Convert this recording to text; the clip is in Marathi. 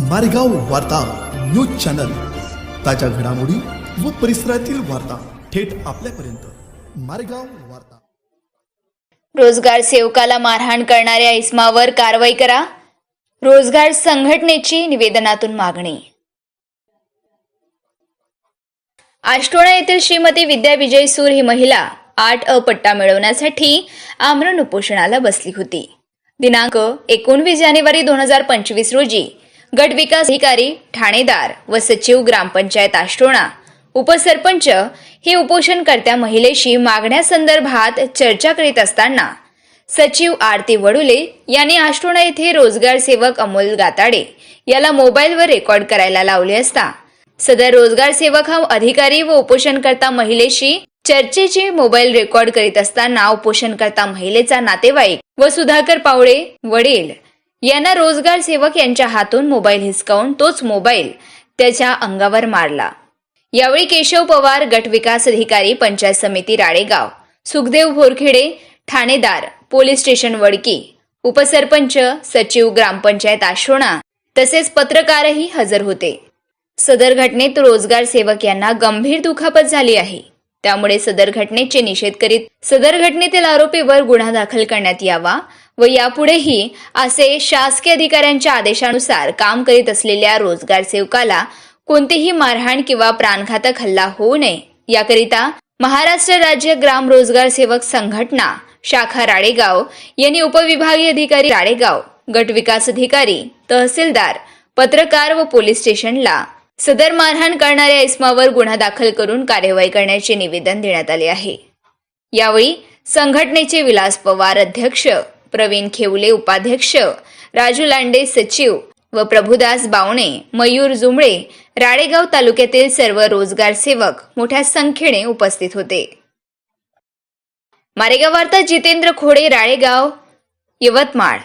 मारेगाव वार्ता न्यूज चॅनल. ताज्या घडामोडी व परिसरातील वार्ता थेट आपल्यापर्यंत. मारेगाव वार्ता. रोजगार सेवकाला मारहाण करणाऱ्या इस्मावर कारवाई करा. रोजगार संघटनेची निवेदनातून मागणी. आष्टोणा येथील श्रीमती विद्या विजय सूर ही महिला आठ अ पट्टा मिळवण्यासाठी आमरण उपोषणाला बसली होती. दिनांक एकोणवीस जानेवारी दोन हजार पंचवीस रोजी गट विकास अधिकारी ठाणेदार व सचिव ग्रामपंचायत आष्टोणा. उपसरपंच हे उपोषणकर्त्या महिलेशी मागण्यासंदर्भात चर्चा करीत असताना सचिव आरती वडुले यांनी आष्टोणा येथे रोजगार सेवक अमोल गाताडे याला मोबाईलवर रेकॉर्ड करायला लावले असता सदर रोजगार सेवक हा अधिकारी व उपोषणकर्ता महिलेशी चर्चेचे मोबाईल रेकॉर्ड करीत असताना उपोषणकर्ता महिलेचा नातेवाईक व सुधाकर पावळे वडील यांना रोजगार सेवक यांच्या हातून मोबाईल हिसकावून तोच मोबाईल त्याच्या अंगावर मारला. यावेळी केशव पवार गटविकास अधिकारी पंचायत समिती राळेगाव सुखदेव भोरखेडे ठाणेदार पोलीस स्टेशन वडकी उपसरपंच सचिव ग्रामपंचायत आश्रोणा तसेच पत्रकारही हजर होते. सदर घटनेत रोजगार सेवक यांना गंभीर दुखापत झाली आहे. त्यामुळे सदर घटनेचे निषेध करीत सदर घटनेतील आरोपीवर गुन्हा दाखल करण्यात यावा व यापुढेही असे शासकीय अधिकाऱ्यांच्या आदेशानुसार काम करीत असलेल्या रोजगार सेवकाला कोणतीही मारहाण किंवा प्राणघातक हल्ला होऊ नये. याकरिता महाराष्ट्र राज्य ग्राम रोजगार सेवक संघटना शाखा राळेगाव यांनी उपविभागीय अधिकारी राळेगाव गट विकास अधिकारी तहसीलदार पत्रकार व पोलीस स्टेशनला सदर मारहाण करणाऱ्या इस्मावर गुन्हा दाखल करून कार्यवाही करण्याचे निवेदन देण्यात आले आहे. यावेळी संघटनेचे विलास पवार अध्यक्ष प्रवीण खेवले उपाध्यक्ष राजू लांडे सचिव व प्रभुदास बावणे मयूर जुमळे राळेगाव तालुक्यातील सर्व रोजगार सेवक मोठ्या संख्येने उपस्थित होते. मारेगाव वार्ता जितेंद्र खोडे राळेगाव यवतमाळ.